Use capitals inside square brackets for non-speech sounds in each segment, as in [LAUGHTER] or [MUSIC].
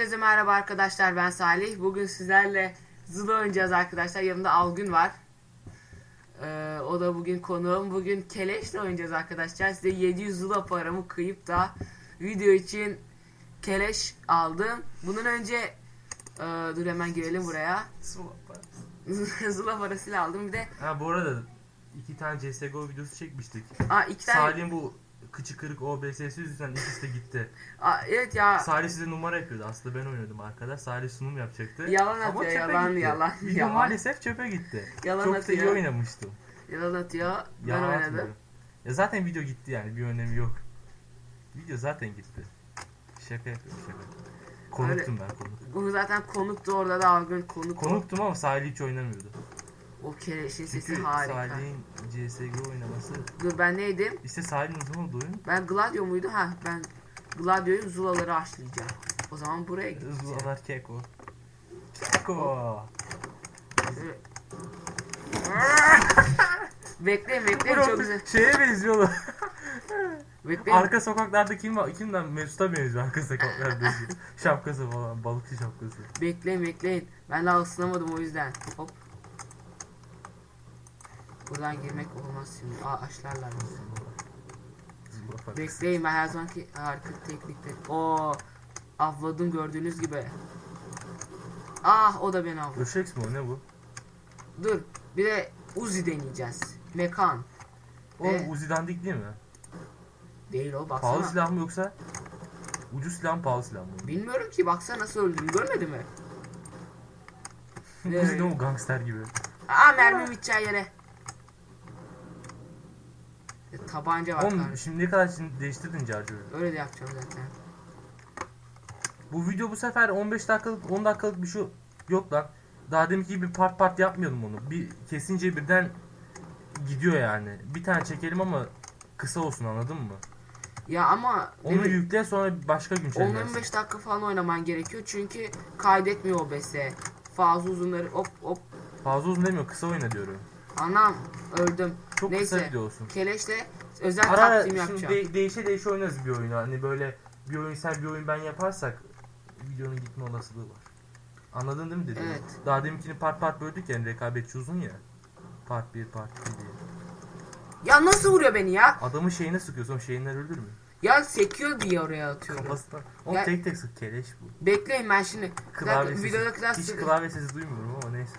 Herkese merhaba arkadaşlar ben Salih. Bugün sizlerle Zula oynayacağız arkadaşlar. Yanımda Algün var. Ee, o da bugün konuğum. Bugün Keleş'le oynayacağız arkadaşlar. Size 700 Zula paramı kıyıp da video için Keleş aldım. Bunun önce e, dur hemen girelim buraya. Zula [LAUGHS] parasıyla aldım. Bir de Ha bu arada iki tane CSGO videosu çekmiştik. aa, iki tane Salih'in bu kıçı kırık OBS'si yüzünden ikisi de gitti. Aa, evet ya Salih size numara yapıyordu. Aslında ben oynadım arkada. Salih sunum yapacaktı. Yalan Ama atıyor, çöpe yalan, gitti. yalan, Video yalan. maalesef çöpe gitti. Yalan Çok atıyor. iyi oynamıştım. yalan atıyor. Ben Yalan oynadım. atmıyorum. Ya zaten video gitti yani bir önemi yok. Video zaten gitti. Şaka yapıyorum şaka. Konuktum ben konuk. Bu zaten konuktu orada da Algün konuk. Konuktum ama Salih hiç oynamıyordu. O Keleş'in sesi Çünkü harika. Salih'in CSGO oynaması... Dur ben neydim? İşte Salih'in uzun olduğu oyun Ben Gladio muydu? Ha ben Gladio'yu Zulaları aşlayacağım. O zaman buraya gideceğim. Zulalar keko. Keko. [LAUGHS] Bekleyin bekleyin çok güzel. Şeye benziyorlar. Bekleyin. Arka sokaklarda kim var? Kimden Mesut'a benziyor arka sokaklarda. [LAUGHS] şapkası falan, balıkçı şapkası. Bekleyin bekleyin. Ben daha ısınamadım o yüzden. Hop. Buradan girmek olmaz şimdi. Aa aşlarlar bizi. Bekleyin ben her zamanki harika teknikte. Oo avladım gördüğünüz gibi. Ah o da beni avladı. Döşeks mi o ne bu? Dur bir de Uzi deneyeceğiz. Mekan. O Ee? Uzi dandik değil mi? Değil o baksana. Pahalı silah mı yoksa? Ucuz silah mı pahalı silah mı? Bilmiyorum ki baksana nasıl öldüğünü görmedin mi? [LAUGHS] Uzi ne o gangster gibi. Aa mermi biteceği yere. Tabanca var. Oğlum kardeşim. şimdiye kadar şimdi değiştirdin Carcı'yı. Öyle de yapacağım zaten. Bu video bu sefer 15 dakikalık 10 dakikalık bir şey yok lan. Daha deminki gibi part part yapmayalım onu. Bir kesince birden gidiyor yani. Bir tane çekelim ama kısa olsun anladın mı? Ya ama Onu evet, yükle sonra başka gün çekersin. 10-15 dakika falan oynaman gerekiyor çünkü kaydetmiyor OBS. Fazla uzunları hop hop. Fazla uzun demiyor kısa oyna diyorum. Anam öldüm. Çok Neyse. kısa video olsun. Keleşle özel Ara ara takdim şimdi yapacağım. de- değişe değişe oynarız bir oyunu. Hani böyle bir oyun sen bir oyun ben yaparsak videonun gitme olasılığı var. Anladın değil mi dedim? Evet. Daha deminkini part part böldük yani rekabetçi uzun ya. Part 1 part 2 diye. Ya nasıl vuruyor beni ya? Adamın şeyine sıkıyorsun şeyinler ölür mü? Ya sekiyor diye oraya atıyorum. Kafasına. O Ya- tek tek sık keleş bu. Bekleyin ben şimdi. Bir dakika, Klavye sesi. videodakiler, Hiç sık- klavye sesi duymuyorum ama neyse.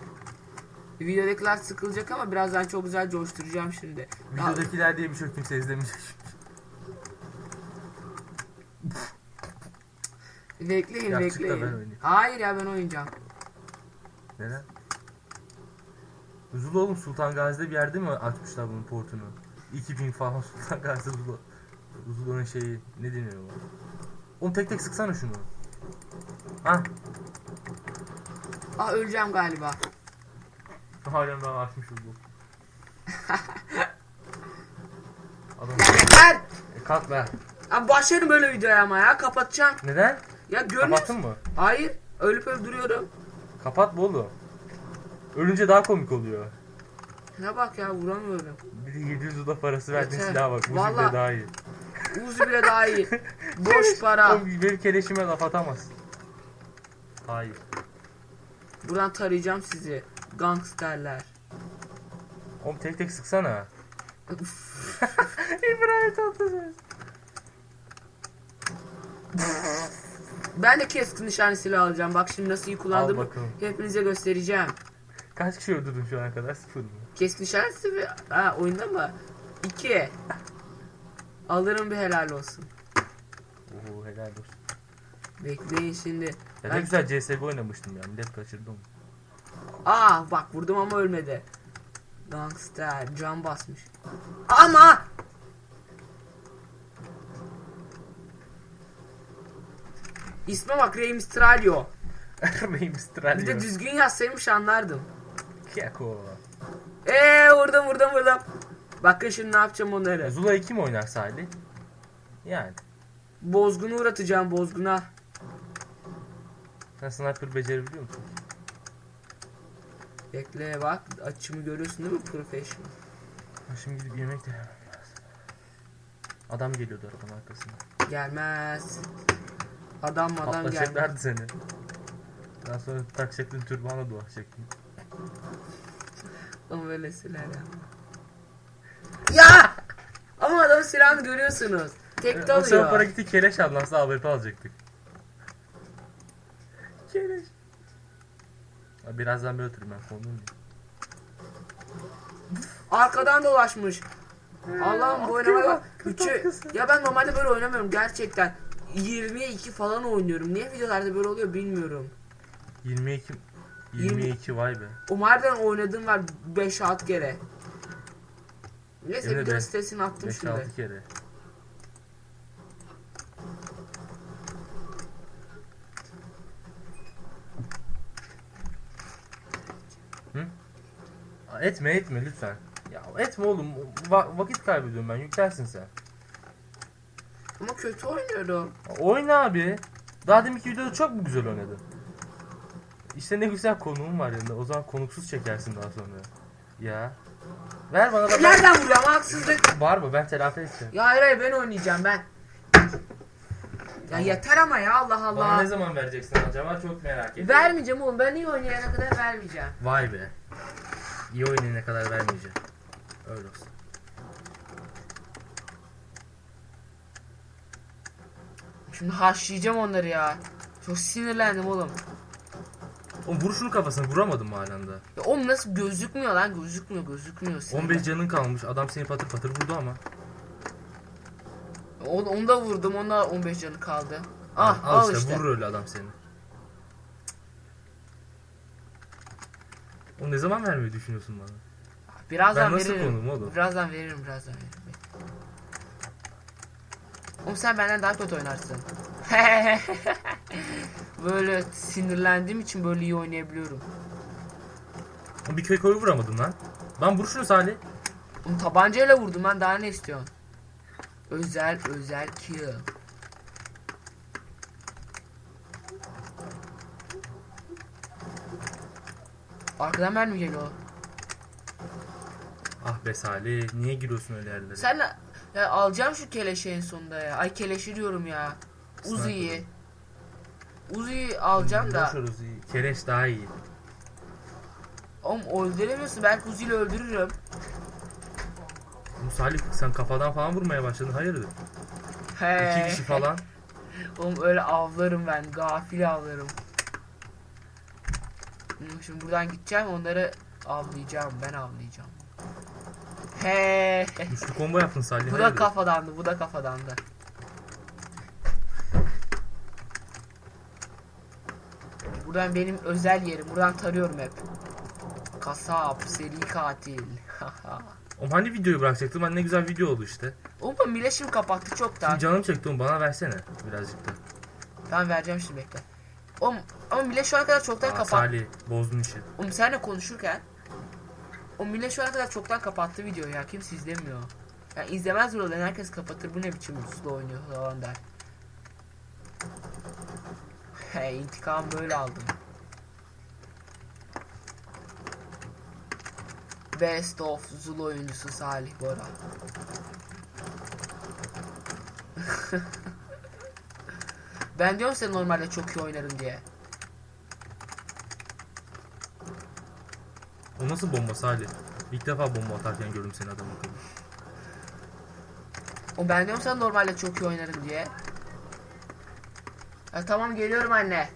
Videodakiler sıkılacak ama birazdan çok güzel coşturacağım şimdi. Videodakiler diye bir şey yok, kimse izlemeyecek. bekleyin Ya çık da ben bekleyin. oynayayım. Hayır ya ben oynayacağım. Neden? Zula oğlum Sultan Gazi'de bir yerde mi açmışlar bunun portunu? 2000 falan [LAUGHS] Sultan Gazi Zula. Zula'nın şeyi ne deniyor o? Oğlum tek tek sıksana şunu. Ha? Aa öleceğim galiba. Daha açmışız bu. Adam yeter! e, kalk be. Abi başlarım böyle videoya ama ya kapatacağım. Neden? Ya görmüyor Kapattın musun? mı? Hayır. Ölüp ölüp duruyorum. Kapat oğlum. Ölünce daha komik oluyor. Ne bak ya vuramıyorum. Bir de 700 Zula parası verdin Yeter. silaha bak. Bu Vallahi- Vallahi... daha iyi. Uzi bile daha iyi. [LAUGHS] Boş para. Oğlum benim keleşime laf atamaz. Hayır. Buradan tarayacağım sizi. Gangsterler. Oğlum tek tek sıksana. [LAUGHS] İbrahim Tatlıses. Ben de keskin nişanesini alacağım. Bak şimdi nasıl iyi kullandığımı hepinize göstereceğim. Kaç kişi öldürdün şu ana kadar? Sıfır mı? Keskin nişanesi mi? Ha oyunda mı? İki. Alırım bir helal olsun. Oo helal olsun. Bekleyin şimdi. Ya Ben- ne güzel CSGO oynamıştım ya. Millet kaçırdım. Aa bak vurdum ama ölmedi. Gangster can basmış. Ama İsme bak Rey Mysterio. [LAUGHS] Benim Stralio. Bir de düzgün yazsaymış anlardım. Keko. Eee vurdum vurdum vurdum. Bakın şimdi ne yapacağım onları. Zula'yı kim oynar Salih? Yani. Bozgunu uğratacağım bozguna. Sen sniper becerebiliyor musun? Bekle bak açımı görüyorsun değil mi professional? Şimdi gidip yemek de yemem lazım. Adam geliyordu arabanın arkasında. Gelmez. Adam adam geldi. Patlayacaklardı seni. Daha sonra takacaktın türbanla dolaşacaktın. Ama böyle silah ya. Ya! Ama adamın silahını görüyorsunuz. Tek de O zaman para gitti keleş almazsa AWP alacaktık. Keleş. Birazdan bir oturayım ben kondum. Arkadan dolaşmış. Allah'ım bu oynamaya bak, Üçü. Ya ben normalde böyle oynamıyorum gerçekten. 20'ye 2 falan oynuyorum. Niye videolarda böyle oluyor bilmiyorum. 22 22 vay be. Umar'dan oynadığım var 5-6 kere. Neyse Yemin video be. sitesini attım şimdi. 5-6 kere. Hı? Etme etme lütfen. Ya etme oğlum. Va- vakit kaybediyorum ben. Yüklersin sen. Ama kötü oynuyorum. Oyna abi. Daha deminki videoda çok mu güzel oynadın? İşte ne güzel konuğum var yanında. O zaman konuksuz çekersin daha sonra. Ya. Ver bana da. Nereden vuruyor ama haksızlık. Var mı? Ben telafi edeceğim. Ya hayır hayır ben oynayacağım ben. Ya yeter ama ya Allah Bana ne Allah. zaman vereceksin acaba? Çok merak ediyorum. Vermeyeceğim oğlum ben iyi oynayana kadar vermeyeceğim. Vay be. İyi oynayana kadar vermeyeceğim. Öyle olsun. Şimdi haşlayacağım onları ya. Çok sinirlendim oğlum. Oğlum vur şunu kafasına vuramadım mı halen de? Ya oğlum nasıl gözükmüyor lan gözükmüyor gözükmüyor. sinirlen- 15 canın kalmış. Adam seni patır patır vurdu ama. Onu, onu da vurdum onda 15 canı kaldı. Ah al, al, işte, işte. vurur öyle adam seni. O ne zaman vermeyi düşünüyorsun bana? Birazdan Ben nasıl veririm. konuğum oğlum? Birazdan veririm birazdan veririm. Oğlum sen benden daha kötü oynarsın. [LAUGHS] böyle sinirlendiğim için böyle iyi oynayabiliyorum. Oğlum Bir köy koyu vuramadın lan. Lan vur şunu Salih. Oğlum tabancayla vurdum ben daha ne istiyorsun? Özel özel kill. Arkadan mermi geliyor. Ah be Salih. Niye giriyorsun öyle yerlere? Sen ya alacağım şu keleşi en sonunda ya. Ay keleşi diyorum ya. Uzi'yi. Uzi'yi alacağım da. Boş ver Uzi'yi. Kereş daha iyi. Oğlum öldüremiyorsun. Belki Uzi'yle öldürürüm. Salih sen kafadan falan vurmaya başladın. Hayırdır? He. İki kişi falan. [LAUGHS] Oğlum öyle avlarım ben. Gafil avlarım. Şimdi buradan gideceğim onları avlayacağım. Ben avlayacağım. He. Üçlü combo yaptın Salih. bu da hayırdır? kafadandı. Bu da kafadandı. Buradan benim özel yerim. Buradan tarıyorum hep. Kasap, seri katil. Oğlum hani videoyu bırakacaktım? Ben ne güzel video oldu işte. Oğlum bu Mileşim kapattı çoktan. Şimdi canım çekti oğlum bana versene birazcık da. Ben vereceğim şimdi bekle. Oğlum ama Mile şu ana kadar çoktan Aa, kapattı. Salih bozdun işi. Oğlum seninle konuşurken o Mile şu ana kadar çoktan kapattı videoyu ya kimse izlemiyor. Ya izlemez buradan herkes kapatır bu ne biçim uluslu oynuyor falan der. He intikam böyle aldım. Best of Zulu oyuncusu Salih Bora. [LAUGHS] ben diyorum sen normalde çok iyi oynarım diye. O nasıl bomba Salih? İlk defa bomba atarken gördüm seni adam akıllı. O ben diyorum sen normalde çok iyi oynarım diye. Ya tamam geliyorum anne.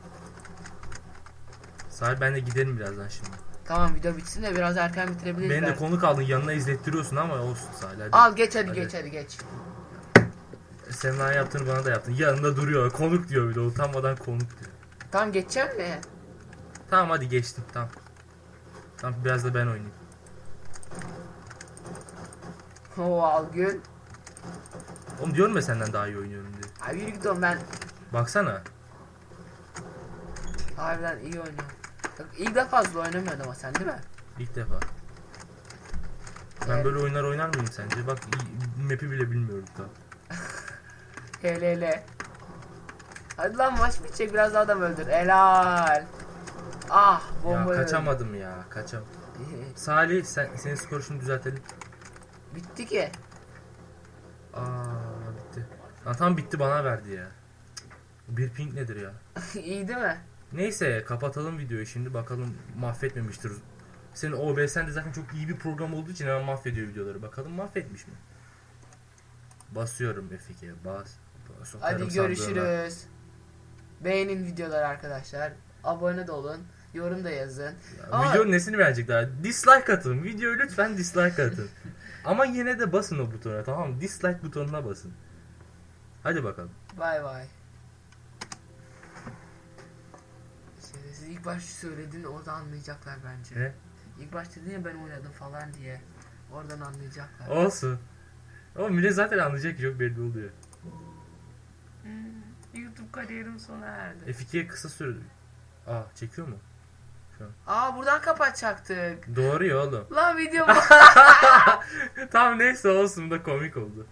Salih ben de giderim birazdan şimdi. Tamam video bitsin de biraz erken bitirebiliriz. Beni de belki. konuk aldın yanına izlettiriyorsun ama olsun hadi. Al geç hadi, geç hadi geç. Senin bana yaptığını bana da yaptın. Yanında duruyor. Konuk diyor bir de utanmadan konuk diyor. Tamam geçeceğim mi? Tamam hadi geçtim tamam. Tamam biraz da ben oynayayım. O Algün. Oğlum diyorum ya senden daha iyi oynuyorum diye. Ay yürü git oğlum ben Baksana. harbiden iyi oynuyorum. İlk defa fazla oynamıyordum ama sen değil mi? İlk defa. Ben Evet. böyle oyunlar oynar mıyım sence? Bak map'i bile bilmiyorum daha. [LAUGHS] Hele hele. Hadi lan maç bitecek biraz daha adam öldür. Helal. Ah Ya bomba kaçamadım ya. Kaçam. [LAUGHS] Salih sen senin skor şimdi düzeltelim. Bitti ki. Aa bitti. Lan tam bitti bana verdi ya. Bir ping nedir ya? [LAUGHS] İyi değil mi? Neyse kapatalım videoyu şimdi bakalım mahvetmemiştir. Senin OBS'en de zaten çok iyi bir program olduğu için hemen mahvediyor videoları. Bakalım mahvetmiş mi? Basıyorum F2'ye bas. Hadi görüşürüz. Beğenin videoları arkadaşlar. Abone de olun. Yorum da yazın. Ya, Ama- Videonun nesini daha? Dislike atın. Videoyu lütfen dislike atın. [LAUGHS] Ama yine de basın o butona tamam mı? Dislike butonuna basın. Hadi bakalım. Bay bay. Şey, Siz ilk başta söyledin orada anlayacaklar bence. Ne? İlk başta dedin ya ben oynadım falan diye. Oradan anlayacaklar. Olsun. Ama millet zaten anlayacak çok belli oluyor. Hmm, YouTube kariyerim sona erdi. F2'ye kısa sürdü. Aa çekiyor mu? Aa buradan kapatacaktık. Doğru ya oğlum. Lan video [LAUGHS] bu. tamam neyse olsun bu da komik oldu.